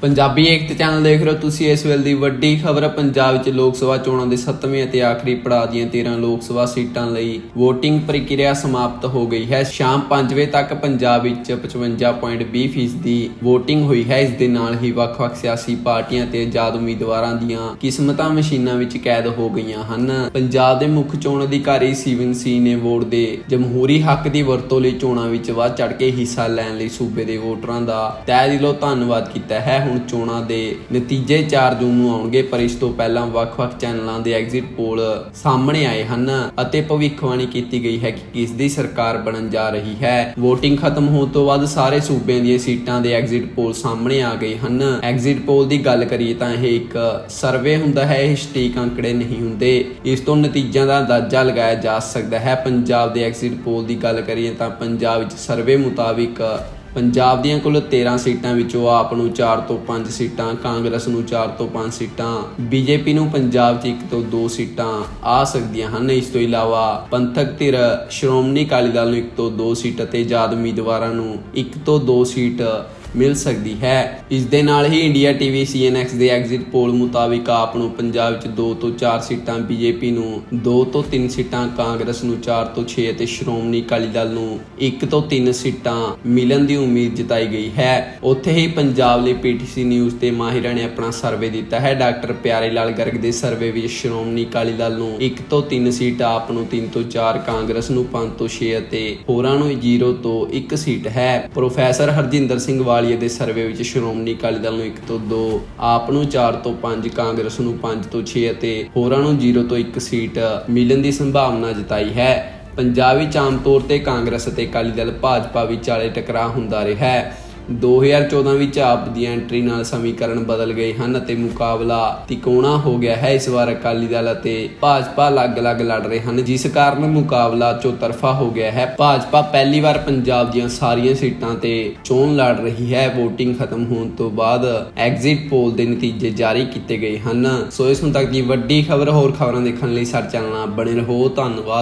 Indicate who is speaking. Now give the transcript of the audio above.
Speaker 1: ਪੰਜਾਬੀ ਏਕਤਾ channel ਦੇਖ ਰਹੇ ਹੋ ਤੁਸੀਂ, ਇਸ ਵੇਲੇ ਦੀ ਵੱਡੀ ਖਬਰ ਪੰਜਾਬ ਵਿੱਚ ਲੋਕ ਸਭਾ ਚੋਣਾਂ ਦੇ 7ਵੇਂ ਅਤੇ ਆਖਰੀ ਪੜਾਅ ਦੀਆਂ 13 ਲੋਕ ਸਭਾ ਸੀਟਾਂ ਲਈ VOTING ਪ੍ਰਕਿਰਿਆ ਸਮਾਪਤ ਹੋ ਗਈ ਹੈ। ਸ਼ਾਮ 5 ਵਜੇ ਤੱਕ ਪੰਜਾਬ ਵਿੱਚ 55.20% ਫੀਸਦੀ VOTING ਹੋਈ ਹੈ। ਇਸ ਦੇ ਨਾਲ ਹੀ ਵੱਖ-ਵੱਖ ਸਿਆਸੀ ਪਾਰਟੀਆਂ ਤੇ ਆਜ਼ਾਦ ਉਮੀਦਵਾਰਾਂ ਦੀਆਂ ਕਿਸਮਤਾਂ ਮਸ਼ੀਨਾਂ ਵਿੱਚ ਕੈਦ ਹੋ ਗਈਆਂ ਹਨ। ਪੰਜਾਬ ਦੇ ਮੁੱਖ ਚੋਣ ਅਧਿਕਾਰੀ ਸਿਵਨ ਸੀ ਨੇ ਵੋਟ ਦੇ ਜਮਹੂਰੀ ਹੱਕ ਦੀ ਵਰਤੋਂ ਲਈ ਚੋਣਾਂ ਵਿੱਚ ਵੱਧ ਚੜ ਕੇ ਹਿੱਸਾ ਲੈਣ ਲਈ ਸੂਬੇ ਦੇ ਵੋਟਰਾਂ ਦਾ ਤਹਿ ਦਿਲੋਂ ਧੰਨਵਾਦ ਕੀਤਾ ਹੈ। ਹੁਣ ਚੋਣਾਂ ਦੇ ਨਤੀਜੇ 4 ਜੂਨ ਨੂੰ ਆਉਣਗੇ, ਪਰ ਇਸ ਤੋਂ ਪਹਿਲਾਂ ਵੱਖ-ਵੱਖ ਚੈਨਲਾਂ ਦੇ ਐਗਜ਼ਿਟ ਪੋਲ ਸਾਹਮਣੇ ਆਏ ਹਨ ਅਤੇ ਭਵਿੱਖਬਾਣੀ ਕੀਤੀ ਗਈ ਹੈ ਕਿ ਕਿਸ ਦੀ ਸਰਕਾਰ ਬਣਨ ਜਾ ਰਹੀ ਹੈ। VOTING ਖਤਮ ਹੋਣ ਤੋਂ ਬਾਅਦ ਸਾਰੇ ਸੂਬਿਆਂ ਦੀਆਂ ਸੀਟਾਂ ਦੇ ਐਗਜ਼ਿਟ ਪੋਲ ਸਾਹਮਣੇ ਆ ਗਏ ਹਨ। ਐਗਜ਼ਿਟ ਪੋਲ ਦੀ ਗੱਲ ਕਰੀਏ ਤਾਂ ਇਹ ਇੱਕ ਸਰਵੇ ਹੁੰਦਾ ਹੈ, ਇਹ ਸਟੀਕ ਅੰਕੜੇ ਨਹੀਂ ਹੁੰਦੇ। ਇਸ ਤੋਂ ਨਤੀਜਿਆਂ ਦਾ ਅੰਦਾਜ਼ਾ ਲਗਾਇਆ ਜਾ ਸਕਦਾ ਹੈ। ਪੰਜਾਬ ਦੇ ਐਗਜ਼ਿਟ ਪੋਲ ਦੀ ਗੱਲ ਕਰੀਏ ਤਾਂ ਪੰਜਾਬ ਵਿੱਚ ਸਰਵੇ ਮੁਤਾਬਿਕ ਪੰਜਾਬ ਦੀਆਂ ਕੁੱਲ 13 ਸੀਟਾਂ ਵਿੱਚੋਂ ਆਪ ਨੂੰ 4 ਤੋਂ 5 ਸੀਟਾਂ, ਕਾਂਗਰਸ ਨੂੰ 4 ਤੋਂ 5 ਸੀਟਾਂ, ਬੀਜੇਪੀ ਨੂੰ ਪੰਜਾਬ 'ਚ 1 ਤੋਂ 2 ਸੀਟਾਂ ਆ ਸਕਦੀਆਂ ਹਨ। ਇਸ ਤੋਂ ਇਲਾਵਾ ਪੰਥਕ ਧਿਰ ਸ਼੍ਰੋਮਣੀ ਅਕਾਲੀ ਦਲ ਨੂੰ 1 ਤੋਂ 2 ਸੀਟ ਅਤੇ ਆਜ਼ਾਦ ਉਮੀਦਵਾਰਾਂ ਨੂੰ 1 ਤੋਂ 2 ਸੀਟ ਮਿਲ ਸਕਦੀ ਹੈ। ਇਸ ਦੇ ਨਾਲ ਹੀ ਇੰਡੀਆ ਟੀਵੀ ਸੀਐਨਐਕਸ ਦੇ ਐਗਜ਼ਿਟ ਪੋਲ ਮੁਤਾਬਿਕ ਆਪ ਨੂੰ ਪੰਜਾਬ ਵਿੱਚ 2 ਤੋਂ 4 ਸੀਟਾਂ, ਬੀਜੇਪੀ ਨੂੰ 2 ਤੋਂ 3 ਸੀਟਾਂ, ਕਾਂਗਰਸ ਨੂੰ 4 ਤੋਂ 6 ਅਤੇ ਸ਼੍ਰੋਮਣੀ ਅਕਾਲੀ ਦਲ ਨੂੰ 1 ਤੋਂ 3 ਸੀਟਾਂ ਮਿਲਣ ਦੀ ਉਮੀਦ ਜਤਾਈ ਗਈ ਹੈ। ਉੱਥੇ ਹੀ ਪੰਜਾਬ ਲਈ ਪੀਟੀਸੀ ਨਿਊਜ਼ ਤੇ ਮਾਹਿਰਾਂ ਨੇ ਆਪਣਾ ਸਰਵੇ ਦਿੱਤਾ ਹੈ। ਡਾਕਟਰ ਪਿਆਰੇ ਲਾਲ ਗਰਗ ਦੇ ਸਰਵੇ ਵਿੱਚ ਸ਼੍ਰੋਮਣੀ ਅਕਾਲੀ ਦਲ ਨੂੰ 1 ਤੋਂ 3 ਸੀਟ, ਆਪ ਨੂੰ 3 ਤੋਂ 4 ਕਾਂਗਰਸ ਨੂੰ 5 ਤੋਂ 6 ਅਤੇ ਹੋਰਾਂ ਨੂੰ 0 ਤੋਂ 1 ਸੀਟ ਹੈ। ਪ੍ਰੋਫੈਸਰ ਹਰਜਿੰਦਰ ਸਿੰਘ ਵਾਲ ਵਾਲੀਆ ਦੇ ਸਰਵੇ ਵਿੱਚ ਸ਼੍ਰੋਮਣੀ ਅਕਾਲੀ ਦਲ ਨੂੰ 1 ਤੋਂ 2 ਆਪ ਨੂੰ 4 ਤੋਂ 5 ਕਾਂਗਰਸ ਨੂੰ 5 ਤੋਂ 6 ਅਤੇ ਹੋਰਾਂ ਨੂੰ 0 ਤੋਂ 1 ਸੀਟ ਮਿਲਣ ਦੀ ਸੰਭਾਵਨਾ ਜਤਾਈ ਹੈ। ਪੰਜਾਬ ਵਿੱਚ ਆਮ ਤੌਰ ਤੇ ਕਾਂਗਰਸ ਅਤੇ ਅਕਾਲੀ ਦਲ ਭਾਜਪਾ ਵਿਚਾਲੇ ਟਕਰਾਅ ਹੁੰਦਾ ਰਿਹਾ ਹੈ। 2014 ਵਿੱਚ ਆਪ ਦੀ ਐਂਟਰੀ ਨਾਲ ਸਮੀਕਰਨ ਬਦਲ ਗਏ ਹਨ ਅਤੇ ਮੁਕਾਬਲਾ ਤਿਕੋਣਾ ਹੋ ਗਿਆ ਹੈ। ਇਸ ਵਾਰ ਅਕਾਲੀ ਦਲ ਅਤੇ ਭਾਜਪਾ ਅਲੱਗ-ਅਲੱਗ ਲੜ ਰਹੇ ਹਨ, ਜਿਸ ਕਾਰਨ ਮੁਕਾਬਲਾ ਚੌਤਰਫਾ ਹੋ ਗਿਆ ਹੈ। ਭਾਜਪਾ ਪਹਿਲੀ ਵਾਰ ਪੰਜਾਬ ਦੀਆਂ ਸਾਰੀਆਂ ਸੀਟਾਂ ਤੇ ਚੋਣ ਲੜ ਰਹੀ ਹੈ। VOTING ਖਤਮ ਹੋਣ ਤੋਂ ਬਾਅਦ ਐਗਜ਼ਿਟ ਪੋਲ ਦੇ ਨਤੀਜੇ ਜਾਰੀ ਕੀਤੇ ਗਏ ਹਨ। ਸੋ ਇਸ ਹੁਣ ਤੱਕ ਦੀ ਵੱਡੀ ਖਬਰ, ਹੋਰ ਖਬਰਾਂ ਦੇਖਣ ਲਈ ਸਾਡੇ ਚੈਨਲ ਨਾਲ ਬਣੇ ਰਹੋ। ਧੰਨਵਾਦ।